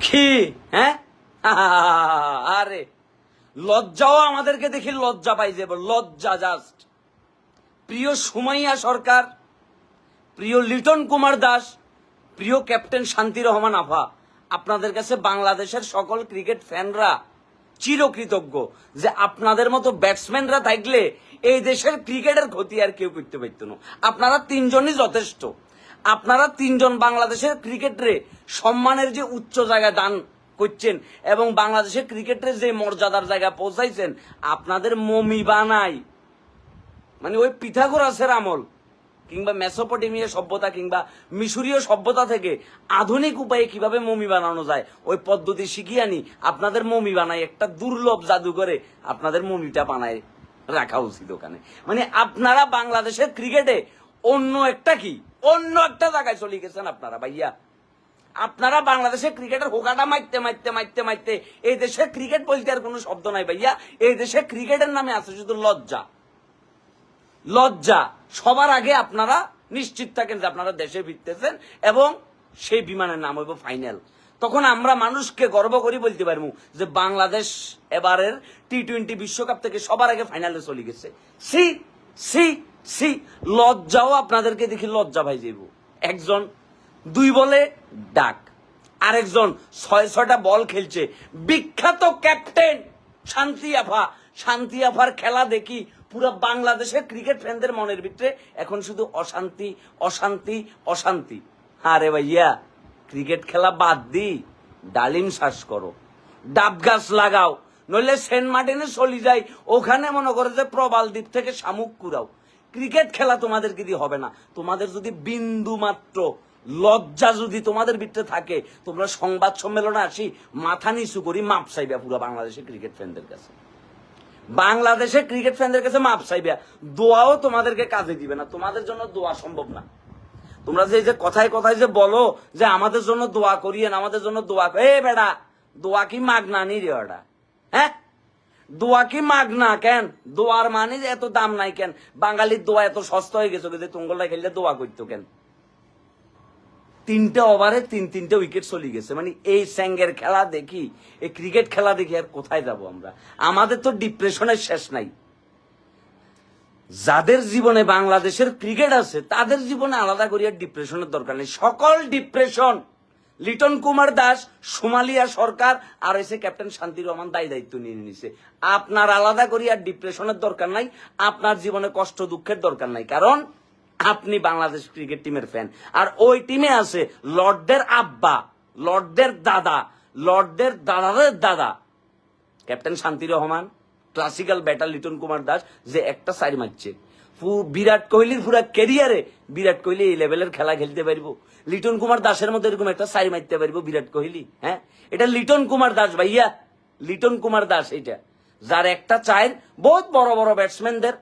কি? হ্যাঁ? আরে, লজ্জাও আমাদেরকে দেখি লজ্জা পাই যাব লজ্জা জাস্ট প্রিয় সুমাইয়া সরকার, প্রিয় লিটন কুমার দাস, প্রিয় ক্যাপ্টেন শান্তি রহমান আফা, আপনাদের কাছে বাংলাদেশের সকল ক্রিকেট ফ্যানরা চিরকৃতজ্ঞ যে আপনাদের মতো ব্যাটসম্যানরা থাকলে এই দেশের ক্রিকেটের ক্ষতি আর কেউ করতে পারত না। আপনারা তিনজনই যথেষ্ট। আপনারা তিনজন বাংলাদেশের ক্রিকেটরে সম্মানের যে উচ্চ জায়গায় দান করছেন এবং বাংলাদেশের ক্রিকেটের যে মর্যাদার জায়গা পৌঁছাইছেন, আপনাদের মমি বানাই। মানে ওই পিথাগোরাসের আমল, কিংবা মেসোপটেমিয়া সভ্যতা কিংবা মিশরীয় সভ্যতা থেকে আধুনিক উপায়ে কীভাবে মমি বানানো যায়, ওই পদ্ধতি শিখিয়ে আনি। আপনাদের মমি বানাই, একটা দুর্লভ জাদুঘরে আপনাদের মমিটা বানায় রাখা উচিত ওখানে। মানে আপনারা বাংলাদেশের ক্রিকেটে অন্য একটা কি? অন্য একটা জায়গায় চলে গেছেন আপনারা, ভাইয়া। আপনারা বাংলাদেশের ক্রিকেটের হোকাটা মারতে মারতে মারতে মারতে এই দেশে ক্রিকেট বলতে আর কোনো শব্দ নাই, ভাইয়া। এই দেশে ক্রিকেটের নামে আছে শুধু লজ্জা। লজ্জা সবার আগে আপনারা নিশ্চিত থাকেন যে আপনারা দেশে ফিরতেছেন এবং সেই বিমানের নাম হইব ফাইনাল। তখন আমরা মানুষকে গর্ব করি বলতে পারব যে বাংলাদেশ এবারের টি টোয়েন্টি বিশ্বকাপ থেকে সবার আগে ফাইনালে চলে গেছে। সি সি সি লজ্জাও আপনাদেরকে দেখি লজ্জা ভাই যাইব। একজন দুই বলে ডাক, আরেকজন ছয়, ছয়টা বল খেলছে। বিখ্যাত ক্যাপ্টেন শান্তি আফা। শান্তি আফার খেলা দেখি পুরো বাংলাদেশের ক্রিকেট ফ্যানদের মনের ভিতরে এখন শুধু অশান্তি অশান্তি অশান্তি। আরে ভাইয়া, ক্রিকেট খেলা বাদ দি, ডালিম শ্বাস করো। ডাব গাছ লাগাও, নইলে সেন্ট মার্টিনে চলি যাই, ওখানে মনে করে যে প্রবাল দ্বীপ থেকে শামুক কুড়াও। ক্রিকেট খেলা তোমাদেরকে দিয়ে হবে না। তোমাদের যদি বিন্দু মাত্র লজ্জা যদি তোমাদের ভিতরে থাকে, তোমরা সংবাদ সম্মেলনে আসি, মাথা নিচু করি মাপ চাইবা পুরো বাংলাদেশের ক্রিকেট ফ্যানদের কাছে। বাংলাদেশের ক্রিকেট ফ্যানদের কাছে মাপ চাইবা। দোয়াও তোমাদেরকে কাজে দিবে না। তোমাদের জন্য দোয়া সম্ভব না। তোমরা যে যে কথায় কথায় যে বলো যে আমাদের জন্য দোয়া করিয়েন, আমাদের জন্য দোয়া এ বেড়া, দোয়া কি মাগনা নি রে ওটা হ্যাঁ? দোয়া কি মাগ না কেন? দোয়ার মানে এত দাম নাই কেন? বাঙালির দোয়া এত সস্তা হয়ে গেছে যে তুঙ্গলটা খেললে দোয়া করতো কেন? তিনটা ওভারে তিন, তিনটা উইকেট চলে গেছে। মানে এই স্যাঙ্গের খেলা দেখি, এই ক্রিকেট খেলা দেখি আর কোথায় যাব আমরা? আমাদের তো ডিপ্রেশনের শেষ নাই। যাদের জীবনে বাংলাদেশের ক্রিকেট আছে, তাদের জীবনে আলাদা করিয়া ডিপ্রেশনের দরকার নেই। সকল ডিপ্রেশন লিটন কুমার দাস, সোমালিয়া সরকার, আর এসে ক্যাপ্টেন শান্তি রহমান দায়ী দায়িত্ব নিয়ে নিছে। আপনার আলাদা করি আর ডিপ্রেশনের দরকার নাই, আপনার জীবনে কষ্ট, দুঃখের দরকার নাই। কারণ আপনি বাংলাদেশ ক্রিকেট টিমের ফ্যান আর ওই টিমে আছে লর্ডদের আব্বা লর্ডদের দাদা লর্ডদের দাদাদের দাদা। Captain Shanti Rahman classical batter Liton Kumar Das, যে একটা সাইড মারছে। বিরাট কোহলির পুরো ক্যারিয়ারে বিরাট কোহলি এই লেভেলের খেলা খেলতে পারব। লিটন কুমার দাসের মতো এরকম একটা সাইড মারতে পারব বিরাট কোহলি হ্যাঁ? এটা লিটন কুমার দাস ভাইয়া, লিটন কুমার দাস এটা। যার একটা চায়ের বহুত বড় বড় ব্যাটসম্যানদের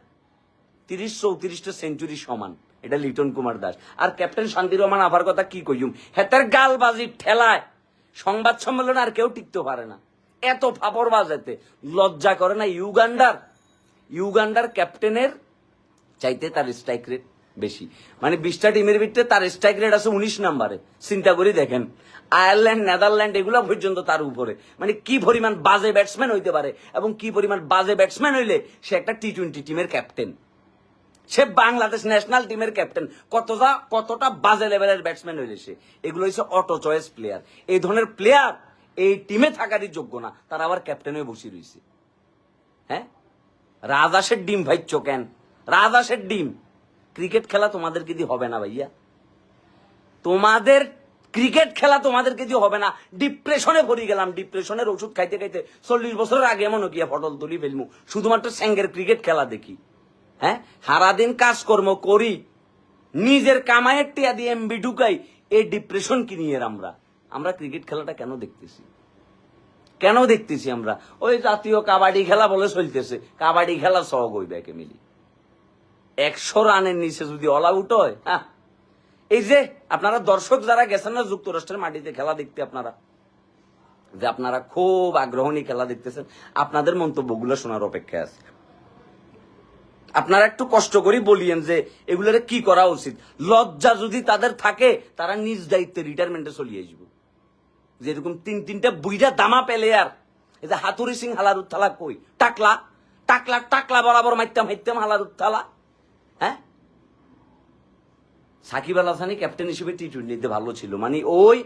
তিরিশ চৌত্রিশটা সেঞ্চুরি সমান, এটা লিটন কুমার দাস। আর ক্যাপ্টেন শান্তি রহমান আভার কথা কি কইম? হেতার গালবাজি ঠেলায়, সংবাদ সম্মেলনে আর কেউ টিকতে পারে না। এত ফাপড় বাজাতে, লজ্জা করে না ইউগান্ডার। ইউগান্ডার ক্যাপ্টেনের চাইতে তার স্ট্রাইক রেট বেশি। মানে বিশটা টিমের ভিতরে তার স্ট্রাইক রেট আছে উনিশ নাম্বারে। চিন্তা করে দেখেন আয়ারল্যান্ড নেদারল্যান্ড এগুলো পর্যন্ত তার উপরে। মানে কি পরিমাণ বাজে ব্যাটসম্যান হইতে পারে এবং কি পরিমাণ বাজে ব্যাটসম্যান হইলে সে একটা টি টোয়েন্টি টিমের ক্যাপ্টেন সে বাংলাদেশ ন্যাশনাল টিমের ক্যাপ্টেন কতটা কতটা বাজে লেভেলের ব্যাটসম্যান হইলে সে? এগুলো হচ্ছে অটো চয়েস প্লেয়ার এই ধরনের প্লেয়ার এই টিমে থাকারই যোগ্য না। তারা আবার ক্যাপ্টেন হয়ে বসে রয়েছে হ্যাঁ? রাজাসের ডিম ভাই কেন? রাজাসের ডিম। ক্রিকেট খেলা তোমাদেরকে দিয়ে হবে না ভাইয়া। তোমাদের ক্রিকেট খেলা তোমাদেরকে দিয়ে হবে না। ডিপ্রেশনে ভরি গেলাম। ডিপ্রেশনের ওষুধ খাইতে খাইতে চল্লিশ বছরের আগে এমনও গিয়া ফটল তুলি ফেলমু? শুধুমাত্র স্যাঙ্গের ক্রিকেট খেলা দেখি। হ্যাঁ? সারাদিন কাজকর্ম করি। নিজের কামাইয়ের টিয়া দিয়ে এমবি ঢুকাই। এই ডিপ্রেশন কি নিয়ে আমরা? আমরা ক্রিকেট খেলাটা কেন দেখতেছি? কেন দেখতেছি আমরা? ওই জাতীয় কাবাডি খেলা বলে চলতেছে। কাবাডি খেলা সহগ ওই ব্যাকে মিলি। একশো রানের নিচে যদি অল আউট হয় হ্যাঁ। এই যে আপনারা দর্শক যারা গেছেন না যুক্তরাষ্ট্রের মাটিতে খেলা দেখতে আপনারা, যে আপনারা খুব আগ্রহ নিয়ে খেলা দেখতেছেন, আপনাদের মন্তব্যগুলো শোনার অপেক্ষায় আছে। আপনারা একটু কষ্ট করে বলিয়েন যে এগুলোর কি করা উচিত। লজ্জা যদি তাদের থাকে, তারা নিজ দায়িত্বে রিটায়ারমেন্টে চলিয়ে আসবে। যেরকম তিন তিনটা বুইরা দামা পেলে আর এই যে হাতুরি সিং হালার উত্থালা কই? টাকলা। টাকলা টাকলা বরাবর মাইতাম মাইতাম হালার উত্থালা সাকিব আল হাসানই ক্যাপ্টেন হিসেবে টি টোয়েন্টিতে ভালো ছিল। মানে ওই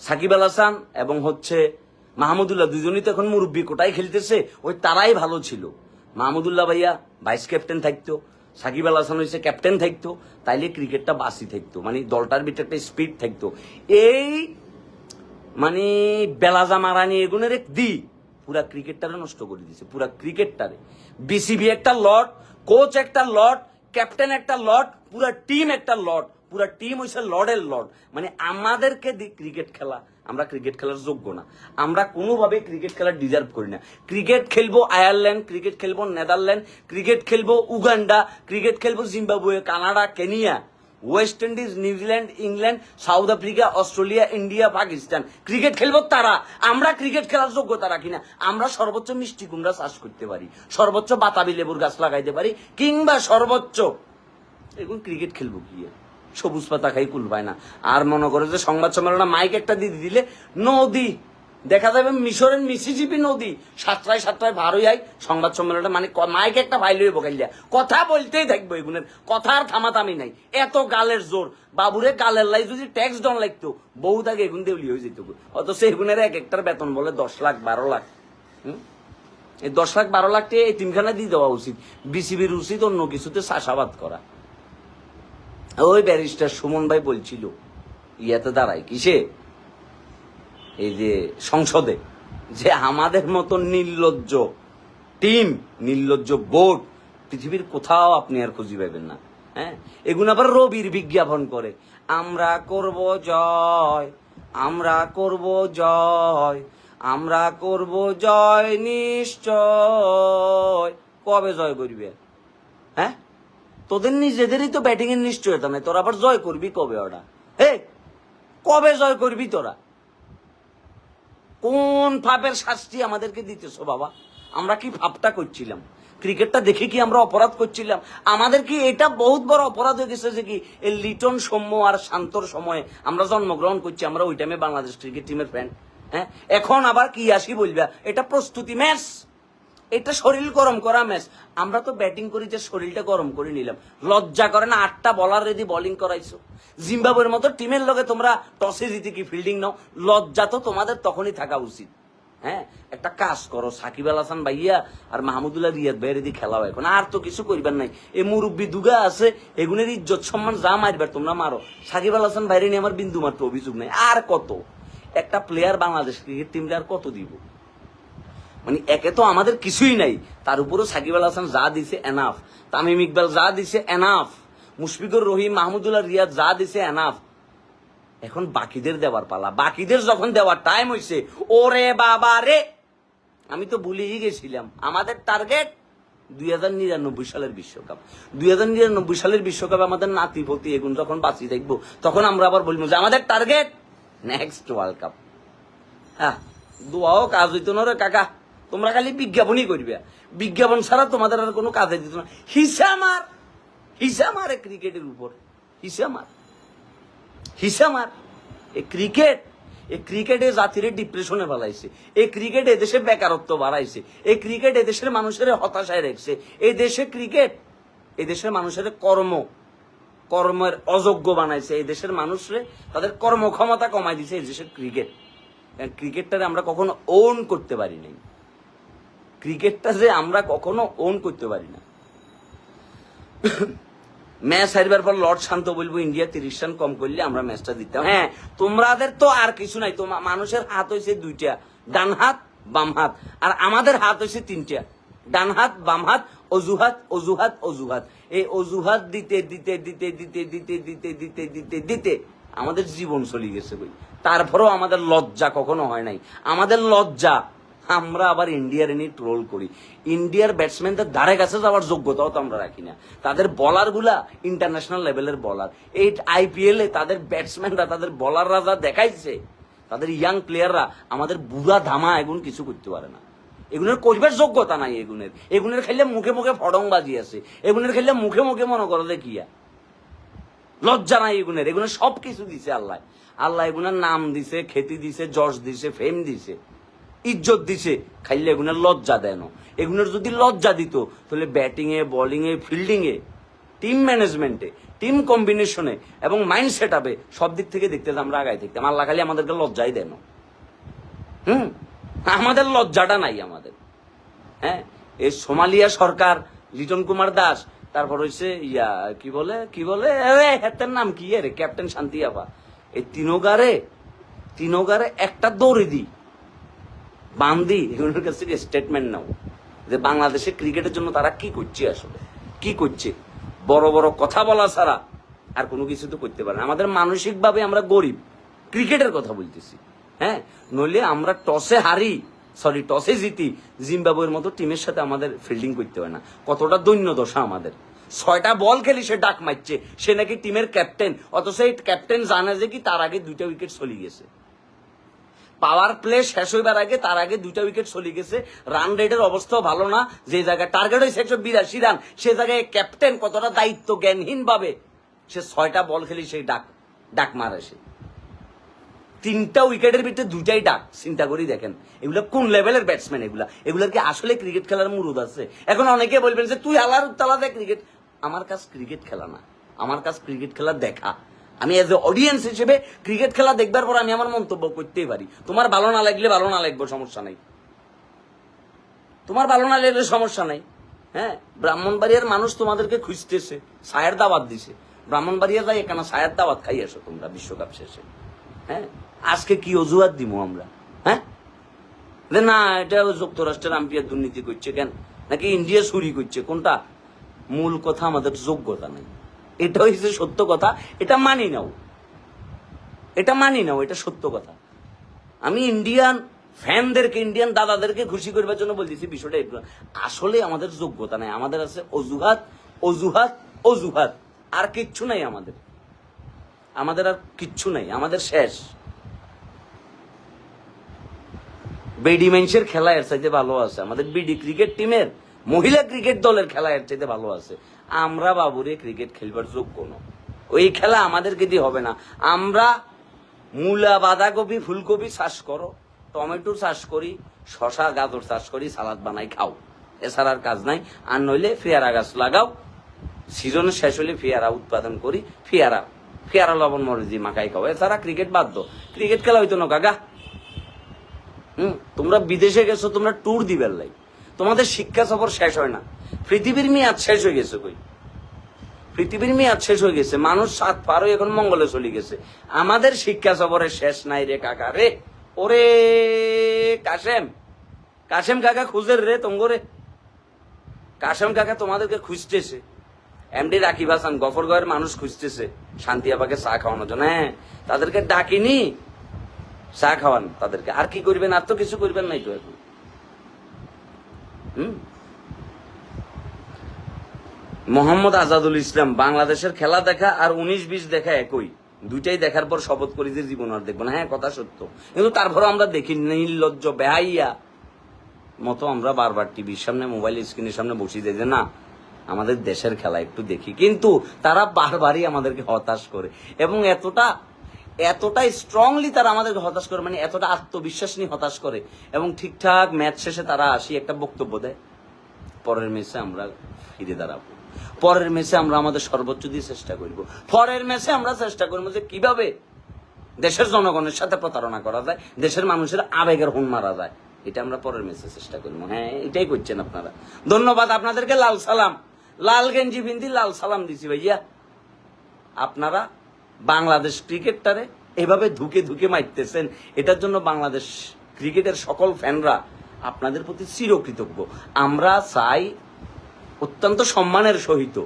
সাকিব আল হাসান এবং হচ্ছে মাহমুদুল্লাহ দুজনই তো এখন মুরব্বী, কোটায় খেলতেছে, ওই তারাই ভালো ছিল। মাহমুদুল্লাহ ভাইয়া ভাইস ক্যাপ্টেন থাকতো, সাকিব আল হাসান হয়েছে ক্যাপ্টেন থাকতো, তাইলে ক্রিকেটটা বাসি থাকতো মানে দলটার ভিতরে একটা স্পিড থাকতো। এই মানে বেলাজা মারানি এগুনের এক দি, পুরা ক্রিকেটটারে নষ্ট করে দিছে, পুরা ক্রিকেটটারে। বিসিবি একটা লট কোচ একটা লট ক্যাপ্টেন একটা লট পুরা টিম একটা লর্ড, পুরা টিম হয়েছে লর্ডের লর্ড। মানে আমাদেরকে ক্রিকেট খেলা, আমরা ক্রিকেট খেলার যোগ্য না। আমরা কোনোভাবে ক্রিকেট খেলার ডিজার্ভ করি না। ক্রিকেট খেলব আয়ারল্যান্ড, ক্রিকেট খেলব নেদারল্যান্ড, ক্রিকেট খেলব উগান্ডা, ক্রিকেট খেলব Zimbabwe, Canada, Kenya. West Indies New Zealand England South Africa Australia India Pakistan cricket খেলব তারা। আমরা ক্রিকেট খেলার যোগ্যতা রাখি না আমরা সর্বোচ্চ মিষ্টি কুমড়া চাষ করতে পারি। সর্বোচ্চ বাতাবি লেবুর গাছ লাগাইতে পারি। কিংবা সর্বোচ্চ এখন ক্রিকেট খেলব কি সবুজ পাতা খাই কুল পায় না। আর মনে করে যে সংবাদ সম্মেলনে মাইক একটা দিয়ে দিলে, নদী দেখা যাবে মিশরের মিসিজিপি নদী। সাতটায় সাতটায় ভার হয়ে যায় সংবাদ সম্মেলনটা মানে মাইক একটা ফাইল হয়ে বকাইলিয়া কথা বলতেই থাকব এগুনের কথা আর থামাতামি নাই। এত গালের জোর। বাবুরে গালের লাই যদি ট্যাক্স ডন লাগতো বহু তাকে এগুন দেউলি হয়ে যেত অথচ এগুনের এক একটার বেতন বলে দশ লাখ, বারো লাখ। হুম? এই দশ লাখ, বারো লাখ এই তিনখানা দিয়ে দেওয়া উচিত। বিসিবির উচিত অন্য কিছুতে চাষাবাদ করা। ওই ব্যারিস্টার সুমন ভাই বলছিল, ইয়াতে দাঁড়ায় কিসে? এই যে সংসদে, যে আমাদের মতো নির্লজ্জ টিম, নির্লজ্জ বোর্ড পৃথিবীর কোথাও আপনি আর খুঁজি পাবেন না হ্যাঁ? এগুলো আবার রবির বিজ্ঞাপন করে, আমরা করব জয়, আমরা করব জয়, আমরা করব জয় নিশ্চয়। কবে জয় করবে হ্যাঁ? তোদের নিজেদেরই তো ব্যাটিং এর নিশ্চয়তা নাই, তোরা আবার জয় করবি কবে ওরা? হে কবে জয় করবি তোরা? কোন ভাবের শাস্তি আমাদেরকে দিতেছো বাবা? আমরা কি ভাবটা করছিলাম? ক্রিকেটটা দেখে কি আমরা অপরাধ করছিলাম? আমাদের কি এটা বহুত বড় অপরাধ হয়ে গেছে যে কি এই লিটন সৌম্য আর শান্তর সময়ে আমরা জন্মগ্রহণ করছি, আমরা ওই টাইমে বাংলাদেশ ক্রিকেট টিমের ফ্যান হ্যাঁ? এখন আবার কি আসি বলবা? এটা প্রস্তুতি ম্যাচ। এটা শরীর গরম করা ম্যাচ আমরা তো ব্যাটিং করি যে শরীরটা গরম করে নিলাম। লজ্জা করে না, আটটা বলার রেডি বোলিং করাইছো। জিম্বাবুয়ের মতো টিমের লগে তোমরা টসে জিতে কি ফিল্ডিং নাও? লজ্জা তো তোমাদের তখনই থাকা উচিত। হ্যাঁ একটা কাজ করো, সাকিব আল হাসান ভাইয়া আর মাহমুদুল্লাহ রিয়াদ ভাইয়ের দিয়ে খেলাও এখন। আর তো কিছু করিবার নাই। এই মুরব্বী দুগা আছে, এগুনের ইজ্জত সম্মান যা মারবার তোমরা মারো। সাকিব আল হাসান ভাইরে নিয়ে আমার বিন্দু মাত্র অভিযোগ নাই। আর কত? একটা প্লেয়ার বাংলাদেশ ক্রিকেট টিমটা আর কত দিব? মানে একে তো আমাদের কিছুই নাই। তার উপরও সাকিব আল হাসান যা দিছে এনাফ তামিম ইকবাল যা দিছে এনাফ মুশফিকুর রহিম, মাহমুদুল্লাহ রিয়াদ যা দিছে এনাফ এখন বাকিদের দেওয়ার পালা। বাকিদের যখন দেওয়ার টাইম হইছে, ওরে বাবা রে! আমি তো ভুলেই গেছিলাম। আমাদের টার্গেট দুই হাজার নিরানব্বই সালের বিশ্বকাপ। দুই হাজার নিরানব্বই সালের বিশ্বকাপ আমাদের নাতি পতি এগুন যখন বাঁচিয়ে দেখব, তখন আমরা আবার বলব যে, আমাদের টার্গেট নেক্সট ওয়ার্ল্ড কাপ হ্যাঁ দোয়াও কাজ হইতো না রে, কাকা। তোমরা খালি বিজ্ঞাপনই করবে। বিজ্ঞাপন ছাড়া তোমাদের আর কোনো কাজে দিত না। হিসা মার হিসা মারে ক্রিকেটের উপর। হিসা মার হিসা মার এই ক্রিকেট। এই ক্রিকেটে জাতির ডিপ্রেশনে ফেলাইছে। এই ক্রিকেট এদেশে বেকারত্ব বাড়াইছে। এই ক্রিকেট এদেশের মানুষের হতাশায় রেখেছে। এই দেশে ক্রিকেট। এই দেশের মানুষের কর্ম। কর্মের অযোগ্য বানাইছে। এই দেশের মানুষরে তাদের কর্মক্ষমতা কমাই দিছে। এই দেশের ক্রিকেট। ক্রিকেটটারে আমরা কখনো ওন করতে পারি নাই। ক্রিকেটটা যে আমরা কখনো ওন করতে পারি না। ম্যাচ হারবার পর লর্ড শান্ত বলব, ইন্ডিয়া তিরিশ রান কম করলে আমরা ম্যাচটা দিতাম হ্যাঁ তোমাদের তো আর কিছু নাই। তোমার মানুষের হাত হয়েছে দুইটা, ডান হাত, বাম হাত। আর আমাদের হাত হয়েছে তিনটা, ডান হাত, বাম হাত, অজুহাত অজুহাত অজুহাত। এই অজুহাত দিতে দিতে দিতে দিতে দিতে দিতে দিতে দিতে দিতে আমাদের জীবন চলে গেছে বই তারপরেও আমাদের লজ্জা কখনো হয় নাই। আমাদের লজ্জা আমরা আবার ইন্ডিয়ার এনে ট্রোল করি। ইন্ডিয়ার ব্যাটসম্যানদের ধারে কাছে যাওয়ার যোগ্যতাও তো আমরা রাখি না। তাদের বলারগুলা ইন্টারন্যাশনাল লেভেলের বলার এই আইপিএল তাদের ব্যাটসম্যানরা তাদের বলাররা যা দেখাইছে, তাদের ইয়াং প্লেয়াররা আমাদের বুড়া ধামা এগুন কিছু করতে পারে না। এগুনের করিবার যোগ্যতা নাই এগুনের। এগুনের খেললে মুখে মুখে ফড়ং বাজি আছে। এগুনের খেললে মুখে মুখে মনে করো কিয়া লজ্জা নাই এগুনের। এগুলো সব কিছু দিছে আল্লাহ। আল্লাহ এগুনের নাম দিছে খ্যাতি দিছে, যশ দিছে ফেম দিছে। ইজ্জত দিছে, খাইলে এগুনের লজ্জা দেন এগুনের যদি লজ্জা দিত, তাহলে ব্যাটিং এ বোলিং এ ফিল্ডিং এ টিম ম্যানেজমেন্টে টিম কম্বিনেশনে এবং মাইন্ড সেট আপে সব দিক থেকে দেখতে আমরা আগায় দেখতাম আল্লাহ খালি আমাদেরকে লজ্জাই দেন হুম? আমাদের লজ্জাটা নাই আমাদের। হ্যাঁ? এই সোমালিয়া সরকার, লিটন কুমার দাস, তারপর হচ্ছে ইয়া, কি বলে কি বলে? হেতের নাম কি রে? ক্যাপ্টেন শান্তি আপা এই তিনোগারে তিনোগারে একটা দৌড়ে দি বান্দি এগুলোর কাছ থেকে স্টেটমেন্ট নাও যে বাংলাদেশে ক্রিকেটের জন্য তারা কি করছে আসলে? কি করছে? বড় বড় কথা বলা ছাড়া আর কোনো কিছু তো করতে পারে না। আমাদের মানসিকভাবে আমরা গরিব। ক্রিকেটের কথা বলতেছি। হ্যাঁ? নইলে আমরা টসে হারি সরি টসে জিতি, জিম্বাবুয়ের মতো টিমের সাথে আমাদের ফিল্ডিং করতে হয় না। কতটা দৈন্য দশা আমাদের। ছয়টা বল খেলি সে ডাক মারছে। সে নাকি টিমের ক্যাপ্টেন অথচ এই ক্যাপ্টেন জানে যে কি তার আগে দুইটা উইকেট চলে গেছে। পাওয়ার প্লে শেষ হইবার আগে, তার আগে দুইটা উইকেট চলে গেছে। রান রেটের অবস্থাও ভালো না। যে জায়গায় টার্গেট হয়েছে একশো বিরাশি রান, সে জায়গায় ক্যাপ্টেন কতটা দায়িত্ব জ্ঞানহীন ভাবে সে ছয়টা বল খেলি সেই ডাক ডাক মারে সে তিনটা উইকেটের ভিতরে দুইটাই ডাক, চিন্তা করি দেখেন। এগুলো কোন লেভেলের ব্যাটসম্যান এগুলা? এগুলার কি আসলে ক্রিকেট খেলার মুরুদ আছে? এখন অনেকে বলবেন যে, তুই আলার উত্তালা দেখ ক্রিকেট আমার কাজ ক্রিকেট খেলা না। আমার কাজ ক্রিকেট খেলা দেখা। আমি এজ এ অডিয়েন্স হিসেবে ক্রিকেট খেলা দেখবার পর আমি আমার মন্তব্য করতেই পারি। তোমার ভালো না লাগলে ভালো না লাগবে, সমস্যা নাই। তোমার ভালো না লাগলে সমস্যা নাই। হ্যাঁ ব্রাহ্মণবাড়িয়ার মানুষ তোমাদেরকে খুঁজতেছে, সায়ের দাওয়াত দিছে। ব্রাহ্মণবাড়িয়া যাই, এখানে সায়ের দাওয়াত খাই আসো তোমরা বিশ্বকাপ শেষে। হ্যাঁ আজকে কি অজুহাত দিব আমরা? হ্যাঁ? না, এটা যুক্তরাষ্ট্রের আম্পিয়ার দুর্নীতি করছে কেন? নাকি ইন্ডিয়া চুরি করছে? কোনটা? মূল কথা আমাদের যোগ্যতা নেই। এটা হচ্ছে সত্য কথা, এটা মানি নাও। এটা মানি নাও, এটা সত্য কথা। আমি ইন্ডিয়ান ফ্যানদেরকে ইন্ডিয়ান দাদাদেরকে খুশি করবার জন্য বলতেছি বিষয়টা আসলে আমাদের যোগ্যতা নাই, আমাদের আছে অজুহাত অজুহাত অজুহাত। আর কিচ্ছু নাই আমাদের। আমাদের আর কিচ্ছু নাই, আমাদের শেষ। বেডি মেন্সের খেলা এর চাইতে ভালো আছে। আমাদের বিডি ক্রিকেট টিমের, মহিলা ক্রিকেট দলের খেলা এর চাইতে ভালো আছে। আমরা বাবুরে ক্রিকেট খেলবার যোগ্য নয় ওই খেলা আমাদেরকে দিয়ে হবে না। আমরা মূলা, বাঁধাকপি, ফুলকপি চাষ করো, টমেটো চাষ করি শশা গাজর চাষ করি, সালাদ বানাই, খাও। এছাড়া আর কাজ নাই। আর নইলে পেয়ারা গাছ লাগাও। সিজন শেষ হলে পেয়ারা উৎপাদন করি, পেয়ারা পেয়ারা, লবণ, মরিচ মাখাই খাও। এছাড়া ক্রিকেট বাদ দো ক্রিকেট খেলা হইতো না, কাকা। হুম, তোমরা বিদেশে গেছো, তোমরা ট্যুর দিবেন লাই। তোমাদের শিক্ষা সফর শেষ হয় না। পৃথিবীর মেয়াদ শেষ হয়ে গেছে কই? পৃথিবীর মেয়াদ শেষ হয়ে গেছে, মানুষ সাত পার এখন মঙ্গলে চলে গেছে। আমাদের শিক্ষা সফরের শেষ নাই রে কাকা রে। ওরে কাশেম কাশেম কাকা খুঁজের রে তঙ্গরে কাশেম কাকা তোমাদেরকে খুঁজতেছে। এমডি রাকিব হাসান গফরগয়ের মানুষ খুঁজতেছে শান্তি আপাকে চা খাওয়ানোর জন্য। হ্যাঁ তাদেরকে ডাকিনি, চা খাওয়ান তাদেরকে। আর কি করবেন? আর তো কিছু করবেন নাই তো এখন। হুম? মোহাম্মদ আজাদুল ইসলাম, বাংলাদেশের খেলা দেখা আর উনিশ বিশ দেখা একই। দুইটাই দেখার পর শপথ করি যে জীবন আর দেখব না। হ্যাঁ কথা সত্য। কিন্তু তারপরে আমরা দেখি নির্লজ্জ, বেহাইয়া মতো আমরা বারবার টিভির সামনে মোবাইল স্ক্রিনের সামনে বসিয়ে দিই যে না, আমাদের দেশের খেলা একটু দেখি। কিন্তু তারা বারবারই আমাদেরকে হতাশ করে। এবং এতটা এতটাই স্ট্রংলি তারা আমাদেরকে হতাশ করে মানে এতটা আত্মবিশ্বাস নিয়ে হতাশ করে। এবং ঠিকঠাক ম্যাচ শেষে তারা আসি একটা বক্তব্য দেয়, পরের ম্যাচে আমরা ফিরে দাঁড়াবো। পরের ম্যাচে আমরা আমাদের সর্বোচ্চ দিয়ে চেষ্টা করব। পরের ম্যাচে আমরা চেষ্টা করব যে কীভাবে দেশের জনগণের সাথে প্রতারণা করা যায়, দেশের মানুষের আবেগের হুন মারা যায়। এটা আমরা পরের ম্যাচে চেষ্টা করব। হ্যাঁ এটাই করছেন আপনারা। ধন্যবাদ আপনাদেরকে, লাল সালাম। লাল গেঞ্জি বিন্দি লাল সালাম দিছি ভাইয়া। আপনারা বাংলাদেশ ক্রিকেটটারে এভাবে ধুকে ধুকে মারতেছেন, এটার জন্য বাংলাদেশ ক্রিকেটের সকল ফ্যানরা আপনাদের প্রতি চিরকৃতজ্ঞ। আমরা চাই অত্যন্ত সম্মানের সহিত।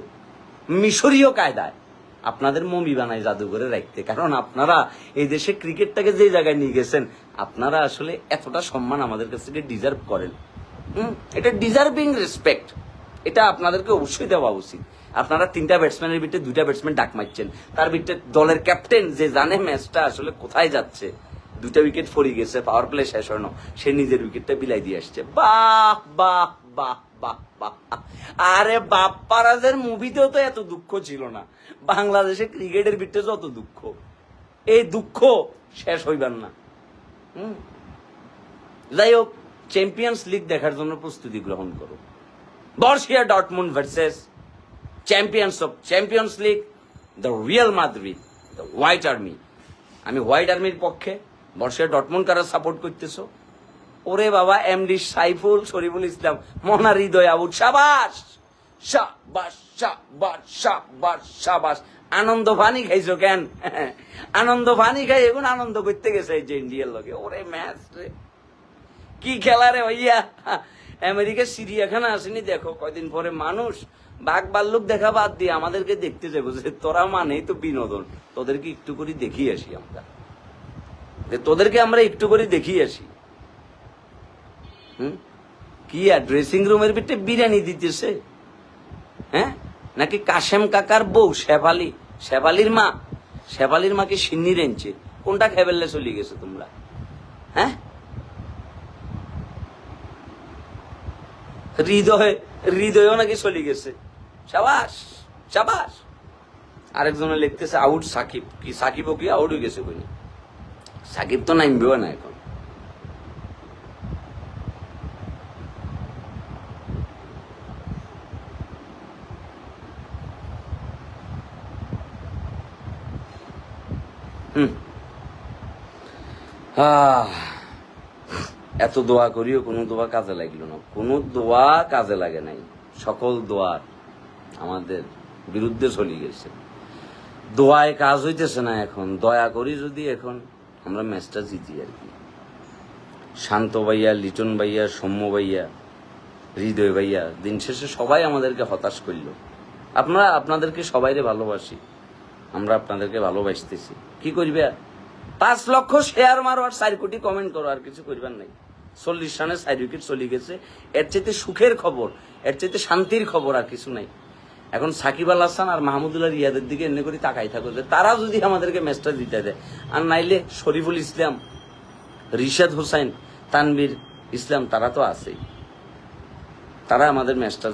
মিশরীয় কায়দায়। আপনাদের মমি বানাই জাদুঘরে রাখতে। কারণ আপনারা এই দেশে ক্রিকেটটাকে যে জায়গায় নিয়ে গেছেন, আপনারা আসলে এতটা সম্মান আমাদের কাছ থেকে ডিজার্ভ করেন। এটা ডিজার্ভিং রেসপেক্ট এটা আপনাদেরকে অবশ্যই দেওয়া উচিত। আপনারা তিনটা ব্যাটসম্যানের ভিতরে দুইটা ব্যাটসম্যান ডাক মারছেন। তার ভিতরে দলের ক্যাপ্টেন যে জানে ম্যাচটা আসলে কোথায় যাচ্ছে। দুইটা উইকেট ফরি গেছে পাওয়ার প্লে শেষ হলো সে নিজের উইকেটটা বিলাই দিয়ে আসছে। বাহ বাহ বাহ। আরে বাপ্পারাজের মুভিতেও তো এত দুঃখ ছিল না। বাংলাদেশে ক্রিকেটের ভিতরে যত দুঃখ। এই দুঃখ শেষ হইবার না। হুম? যাই হোক চ্যাম্পিয়ন্স লিগ দেখার জন্য প্রস্তুতি গ্রহণ করো। Borussia Dortmund versus champions of champions league the Real Madrid the white army আমি হোয়াইট আর্মির পক্ষে বর্ষিয়া ডটমুন্ড কারা সাপোর্ট করতেছো। ওরে বাবা এমডি সাইফুল শরীফুল ইসলাম, মনা হৃদয় আবুদ সাবাস। সাবাস সাবাস সাবাস সাবাস। আনন্দ পানি খাইছো কেন? আনন্দ পানি খাই, এখন আনন্দ করতে গেছে যে ইন্ডিয়ার লগে। ওরে ম্যাচ রে। কি খেলা রে ভাইয়া। আমেরিকার চিড়িয়াখানা আসেনি, দেখো, কয়দিন পরে মানুষ বাঘ ভাল্লুক দেখা বাদ দিয়ে আমাদেরকে দেখতে যাব যে তোরা মানেই তো বিনোদন। তোদেরকে একটু করে দেখিয়ে আসি আমরা। তোদেরকে আমরা একটু করে দেখিয়ে আসি। হুম? কি আর ড্রেসিং রুমের ভিতরে বিরিয়ানি দিতেছে? হ্যাঁ? নাকি কাশেম কাকার বউ, শেফালি? শেফালির মা? শেফালির মাকে সিন্নি রেঞ্চে। কোনটা খেবেললে চলে গেছো তোমরা? হ্যাঁ? হৃদয়, হৃদয়ও নাকি চলে গেছে। সাবাস সাবাস। আরেকজনে লিখতেছে, আউট সাকিব। কি, সাকিবও কি আউট হয়ে গেছে বলি সাকিব তো নামবেও না এখন। এত দোয়া করিও কোনো দোয়া কাজে লাগল না। কোনো দোয়া কাজে লাগে নাই। সকল দোয়ার আমাদের বিরুদ্ধে চলে গেছে। দোয়ায় কাজ হইতেছে না এখন। দয়া করি যদি এখন আমরা ম্যাচটা জিতি আর কি। শান্ত ভাইয়া, লিটন ভাইয়া, সৌম্য ভাইয়া, হৃদয় ভাইয়া, দিন শেষে সবাই আমাদেরকে হতাশ করল। আপনারা, আপনাদেরকে সবাইরে ভালোবাসি। আমরা আপনাদেরকে ভালোবাসতেছি। কি করবে? পাঁচ লক্ষ শেয়ার মারো আর চার কোটি কমেন্ট করো, আর কিছু করবার নাই। চল্লিশ রানে চার উইকেট চলে গেছে। এর চাইতে সুখের খবর, এর চাইতে শান্তির খবর আর কিছু নাই। এখন সাকিব আল হাসান আর মাহমুদুল্লাহ রিয়াদের দিকে এমনি করে তাকাই থাকো যে তারা যদি আমাদেরকে ম্যাচটা দিতে দেয়, আর নাইলে শরীফুল ইসলাম, রিশাদ হোসেন তানবীর ইসলাম, তারা তো আছেই। তারা আমাদের ম্যাচটা